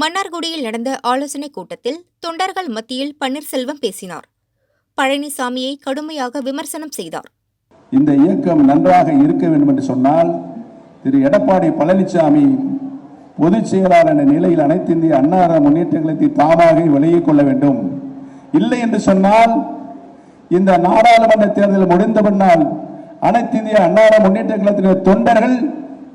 மன்னார்குடியில் நடந்த ஆலோசனைக் கூட்டத்தில் தொண்டர்கள் மத்தியில் பன்னீர்செல்வம் பேசினார். பழனிசாமியை கடுமையாக விமர்சனம் செய்தார். இந்த இயக்கம் நன்றாக இருக்க வேண்டும் என்று சொன்னால் திரு. எடப்பாடி பழனிசாமி பொதுச் செயலாளர் என்ற நிலையில் அனைத்து இந்திய அன்னார முன்னேற்ற கழகத்தை தாமாக விலகிக் கொள்ள வேண்டும். இல்லை என்று சொன்னால் இந்த நாடாளுமன்ற தேர்தல் முடிந்த பின்னால் அனைத்து இந்திய அன்னார முன்னேற்ற கழகத்தினுடைய தொண்டர்கள்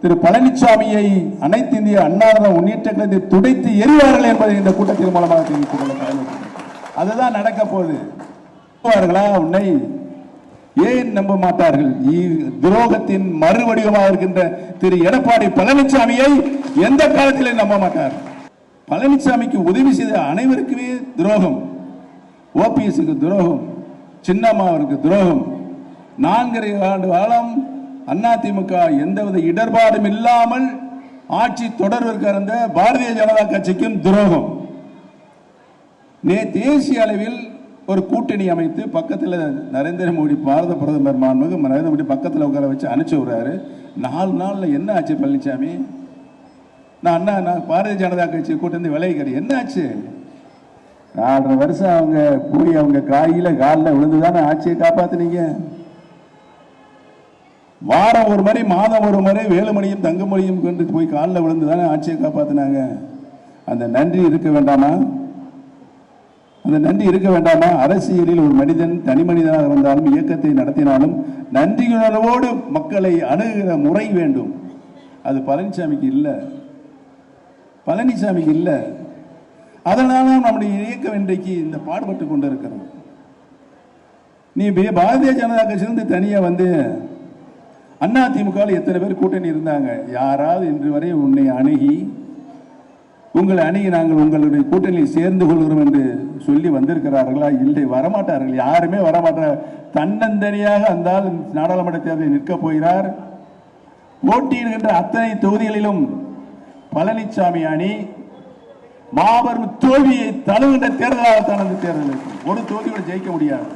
திரு பழனிசாமியை அனைத்து இந்திய அன்னார முன்னேற்ற கழகத்தை துடைத்து எறிவார்கள் என்பதை இந்த கூட்டத்தின் மூலமாக தெரிவித்துக் கொள்ள அதுதான் நடக்க போகுது. உன்னை ஏன் நம்ப மாட்டார்கள்? இ- துரோகத்தின் மறுவடிவமாக இருக்கின்ற திரு எடப்பாடி பழனிசாமியை எந்த காலத்திலே நம்ப மாட்டார்? பழனிசாமிக்கு உதவி செய்த அனைவருக்குமே துரோகம். ஓபிஎஸ்க்கு துரோகம். சின்னம்மாவிற்கு துரோகம். நான்கரை ஆண்டு காலம் அதிமுக எந்தவித இடர்பாடும் இல்லாமல் ஆட்சி தொடர்வதற்கு இருந்த பாரதிய ஜனதா கட்சிக்கும் துரோகம். நே தேசிய அளவில் ஒரு கூட்டணி அமைத்து பக்கத்தில் நரேந்திர மோடி பாரத பிரதமர் மாண்புமிகு நரேந்திர மோடி பக்கத்தில் உட்கார வச்சு அனுப்பிச்சு விடுறாரு. நாலு நாளில் என்ன ஆச்சு பழனிசாமி நான் அண்ணா நான் பாரதிய ஜனதா கட்சி கூட்டணி விளைவிக்கிறேன் என்ன ஆச்சு? நாலரை வருஷம் அவங்க போய் அவங்க காயில காலில் விழுந்து தானே ஆட்சியை காப்பாத்துனீங்க? வாரம் ஒரு முறை மாதம் ஒரு முறை வேலுமணியும் தங்கமணியும் கொண்டு போய் காலில் விழுந்து தானே ஆட்சியை காப்பாற்றினாங்க அந்த நன்றி இருக்க வேண்டாமா? அந்த நன்றி இருக்க வேண்டாமா? அரசியலில் ஒரு மனிதன் தனி மனிதனாக இருந்தாலும் இயக்கத்தை நடத்தினாலும் நன்றியுணர்வோடு மக்களை அணுகிற முறை வேண்டும். அது பழனிசாமிக்கு இல்லை. பழனிசாமிக்கு இல்லை. அதனால நம்முடைய இயக்கம் இன்றைக்கு இந்த பாடுபட்டு கொண்டு இருக்கிறோம் நீ பாரதிய ஜனதா கட்சியிலிருந்து தனியாக வந்து அண்ணா திமுகவில் எத்தனை பேர் கூட்டணி இருந்தாங்க? யாராவது இன்று வரை உன்னை அணுகி உங்களை அணுகி நாங்கள் உங்களுடைய கூட்டணியில் சேர்ந்து கொள்கிறோம் என்று சொல்லி வந்திருக்கிறார்களா? இல்லை வரமாட்டார்கள். யாருமே வரமாட்டார் தன்னந்தனியாக அந்த நாடாளுமன்ற தேர்தலில் நிற்கப் போகிறார். போட்டியிடுகின்ற அத்தனை தொகுதிகளிலும் பழனிசாமி அணி மாபெரும் தோல்வியை தழுவுகின்ற தேர்தலாகத்தான் அந்த தேர்தல் ஒரு தோல்வியோடு ஜெயிக்க முடியாது.